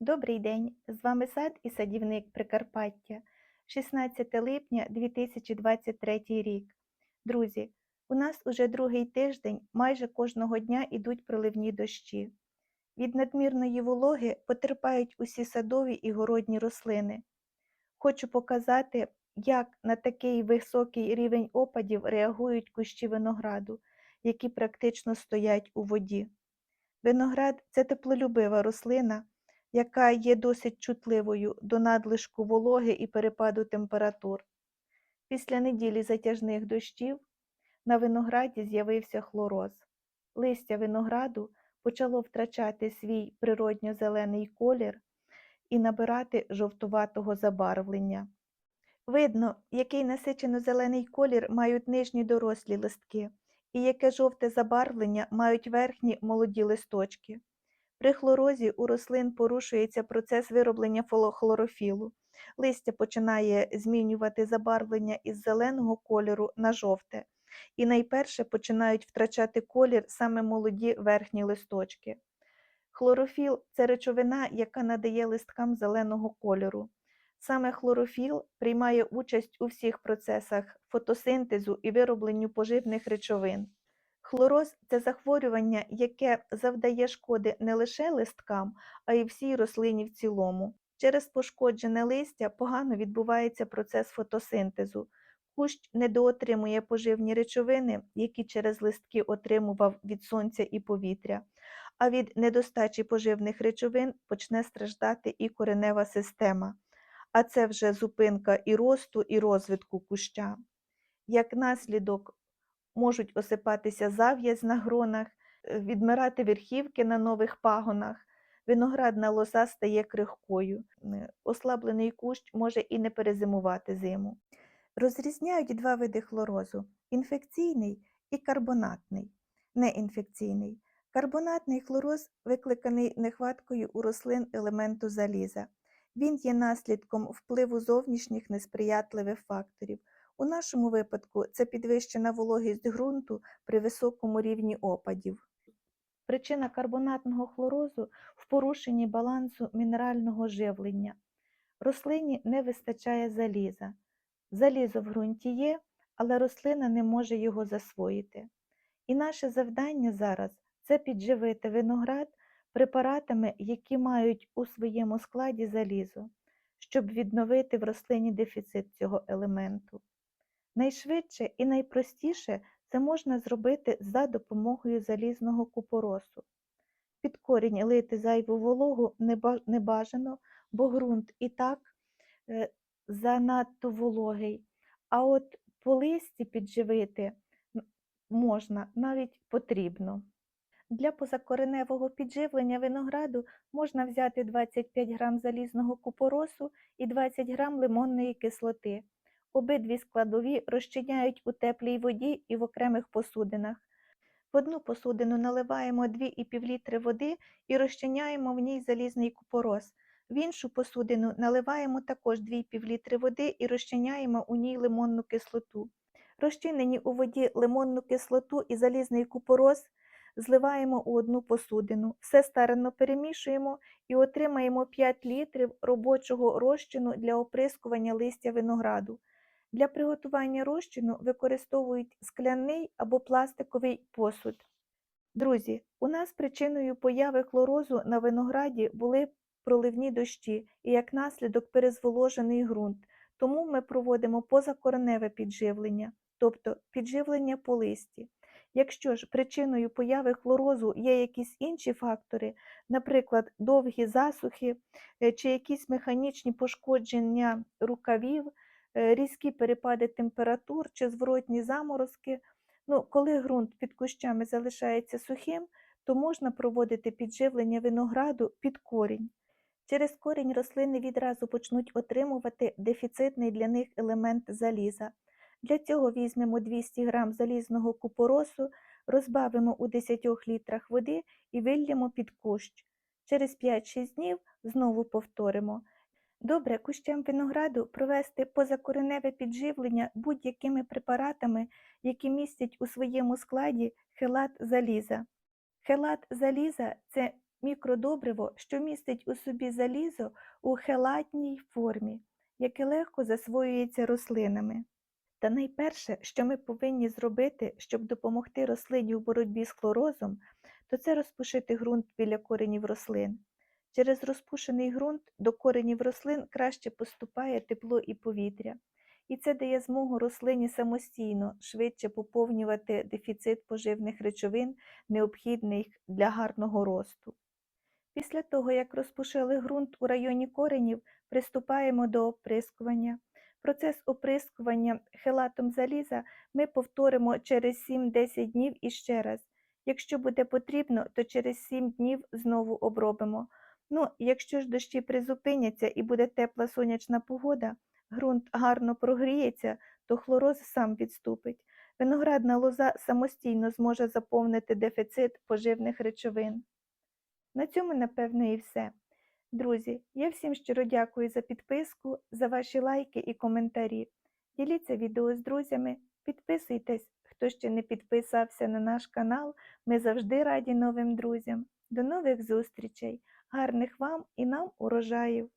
Добрий день! З вами сад і садівник Прикарпаття. 16 липня 2023 рік. Друзі, у нас уже другий тиждень майже кожного дня ідуть проливні дощі. Від надмірної вологи потерпають усі садові і городні рослини. Хочу показати, як на такий високий рівень опадів реагують кущі винограду, які практично стоять у воді. Виноград це теплолюбива рослина, яка є досить чутливою до надлишку вологи і перепаду температур. Після неділі затяжних дощів на винограді з'явився хлороз. Листя винограду почало втрачати свій природньо-зелений колір і набирати жовтуватого забарвлення. Видно, який насичено-зелений колір мають нижні дорослі листки і яке жовте забарвлення мають верхні молоді листочки. При хлорозі у рослин порушується процес вироблення хлорофілу. Листя починає змінювати забарвлення із зеленого кольору на жовте, і найперше починають втрачати колір саме молоді верхні листочки. Хлорофіл це речовина, яка надає листкам зеленого кольору. Саме хлорофіл приймає участь у всіх процесах фотосинтезу і виробленню поживних речовин. Хлороз це захворювання, яке завдає шкоди не лише листкам, а й всій рослині в цілому. Через пошкоджене листя погано відбувається процес фотосинтезу. Кущ недоотримує поживні речовини, які через листки отримував від сонця і повітря, а від недостачі поживних речовин почне страждати і коренева система, а це вже зупинка і росту, і розвитку куща. Як наслідок можуть осипатися зав'язь на гронах, е, відмирати верхівки на нових пагонах, виноградна лоза стає крихкою, е, ослаблений кущ може і не перезимувати зиму. Розрізняють два види хлорозу інфекційний і карбонатний. Неінфекційний. Карбонатний хлороз викликаний нехваткою у рослин елементу заліза. Він є наслідком впливу зовнішніх несприятливих факторів. У нашому випадку це підвищена вологість ґрунту при високому рівні опадів. Причина карбонатного хлорозу в порушенні балансу мінерального живлення. Рослині не вистачає заліза. Залізо в ґрунті є, але рослина не може його засвоїти. І наше завдання зараз це підживити виноград препаратами, які мають у своєму складі залізо, щоб відновити в рослині дефіцит цього елементу. Найшвидше і найпростіше це можна зробити за допомогою залізного купоросу. Під корінь лити зайву вологу не бажано, бо ґрунт і так е, занадто вологий. А от по листі підживити можна, навіть потрібно. Для позакореневого підживлення винограду можна взяти 25 г залізного купоросу і 20 г лимонної кислоти. Обидві складові розчиняють у теплій воді і в окремих посудинах. В одну посудину наливаємо 2,5 літри води і розчиняємо в ній залізний купорос. В іншу посудину наливаємо також 2,5 літри води і розчиняємо у ній лимонну кислоту. Розчинені у воді лимонну кислоту і залізний купорос зливаємо у одну посудину. Все старанно перемішуємо і отримаємо 5 літрів робочого розчину для оприскування листя винограду. Для приготування розчину використовують скляний або пластиковий посуд. Друзі, у нас причиною появи хлорозу на винограді були проливні дощі і як наслідок перезволожений ґрунт. Тому ми проводимо позакореневе підживлення, тобто підживлення по листі. Якщо ж причиною появи хлорозу є якісь інші фактори, наприклад, довгі засухи е, чи якісь механічні пошкодження рукавів, різкі перепади температур чи зворотні заморозки, ну, коли ґрунт під кущами залишається сухим, то можна проводити підживлення винограду під корінь. Через корінь рослини відразу почнуть отримувати дефіцитний для них елемент заліза. Для цього візьмемо 200 г залізного купоросу, розбавимо у 10 літрах води і вильємо під кущ. Через 5-6 днів знову повторимо. Добре кущам винограду провести позакореневе підживлення будь-якими препаратами, які містять у своєму складі хелат заліза. Хелат заліза це мікродобриво, що містить у собі залізо у хелатній формі, яке легко засвоюється рослинами. Та найперше, що ми повинні зробити, щоб допомогти рослині у боротьбі з хлорозом, то це розпушити ґрунт біля коренів рослин. Через розпушений ґрунт до коренів рослин краще поступає тепло і повітря, і це дає змогу рослині самостійно швидше поповнювати дефіцит поживних речовин, необхідних для гарного росту. Після того, як розпушили ґрунт у районі коренів, приступаємо до оприскування. Процес оприскування хелатом заліза ми повторимо через 7-10 днів іще раз. Якщо буде потрібно, то через 7 днів знову обробимо. Ну, якщо ж дощі призупиняться і буде тепла сонячна погода, ґрунт гарно прогріється, то хлороз сам відступить. Виноградна лоза самостійно зможе заповнити дефіцит поживних речовин. На цьому, напевно, і все. Друзі, я всім щиро дякую за підписку, за ваші лайки і коментарі. Діліться відео з друзями, підписуйтесь, хто ще не підписався на наш канал. Ми завжди раді новим друзям. До нових зустрічей! Гарних вам і нам урожаїв!